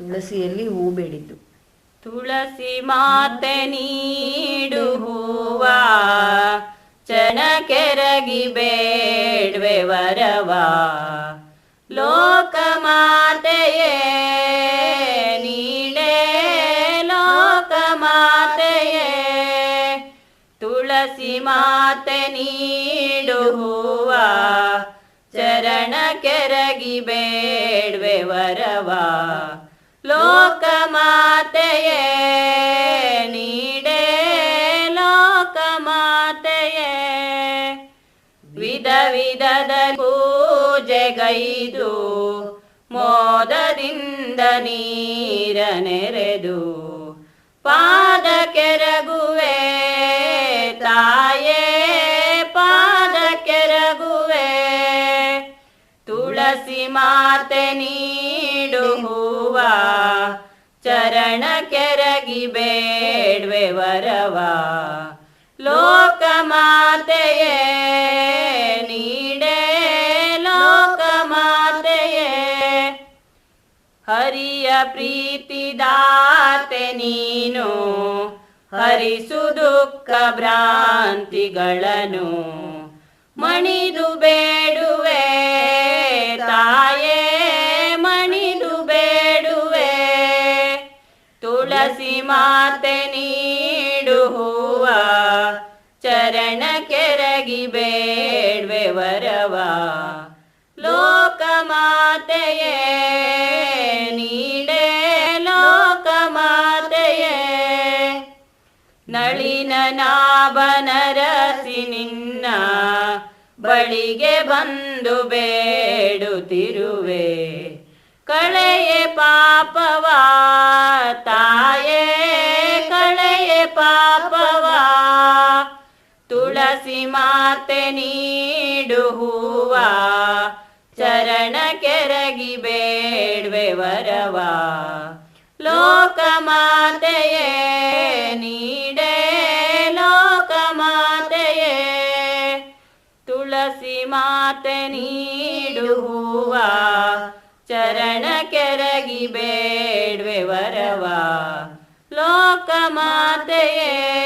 ತುಳಸಿಯಲ್ಲಿ ಹೂ ಬೇಡಿದ್ದು? ತುಳಸಿ ಮಾತೆ ನೀಡು ಹೂವ ಚಣ ಕೆರಗಿ ಬೇಡ್ವೆ ವರವ. ಲೋಕ ಮಾತೆಯೇ ನೀಡೇ ಲೋಕ ಮಾತೆಯೇ ತುಳಸಿ ಮಾತೆ ನೀಡು ಹೂವ ಚರಣ ಕೆರಗಿ ಬೇಡ್ವೆ ವರವ. ಲೋಕ ಮಾತೆಯೇ ನೀಡೇ ವಿಧ ವಿಧದ ಪೂಜೆಗೈದು, ಮೋದದಿಂದ ನೀರ ನೆರೆದು ಪಾದ ಕೆರಗುವೆ, ತಾಯೇ, ಪಾದ ಕೆರಗುವೆ. ತುಳಸಿ ಮಾತೆ ನೀಡು ಹೂವ ಬೇಡ್ವೆ ವರವ. ಲೋಕ ಮಾತೆಯೇ ನೀಡೇ ಲೋಕ ಮಾತೆಯೇ ಹರಿಯ ಪ್ರೀತಿದಾತೆ ನೀನು, ಹರಿಸು ದುಃಖ ಭ್ರಾಂತಿಗಳನ್ನು. ಮಣಿದು ಬೇಡುವೆ ತುಳಸಿ ಮಾತೆ ನೀಡು ಹೂವ ಚರಣ ಕೆರಗಿ ಬೇಡ್ವೆ ವರವ ಲೋಕ ಮಾತೆಯೇ, ನೀಡೇ ಲೋಕ ಮಾತೆಯೇ. ನಳಿನ ನಾಭನರಸಿ ನಿನ್ನ, ಬಳಿಗೆ ಬಂದು ಬೇಡುತ್ತಿರುವೆ. ಕಳೆಯ ಪಾಪವ ತುಳಸಿ ಮಾತೆ ನೀಡುವ, ಚರಣ ಕೆರಗಿ ಬೇಡ್ವೆ ವರವ. ಲೋಕ ಮಾತೆಯೇ ನೀಡೆ, ಲೋಕ ಮಾತೆಯೇ, ತುಳಸಿ ಮಾತೆ ನೀಡುವ, ಚರಣ ಕೆರಗಿ ಬೇಡ್ವೆ ವರವ. ಲೋಕ ಮಾತೆಯೇ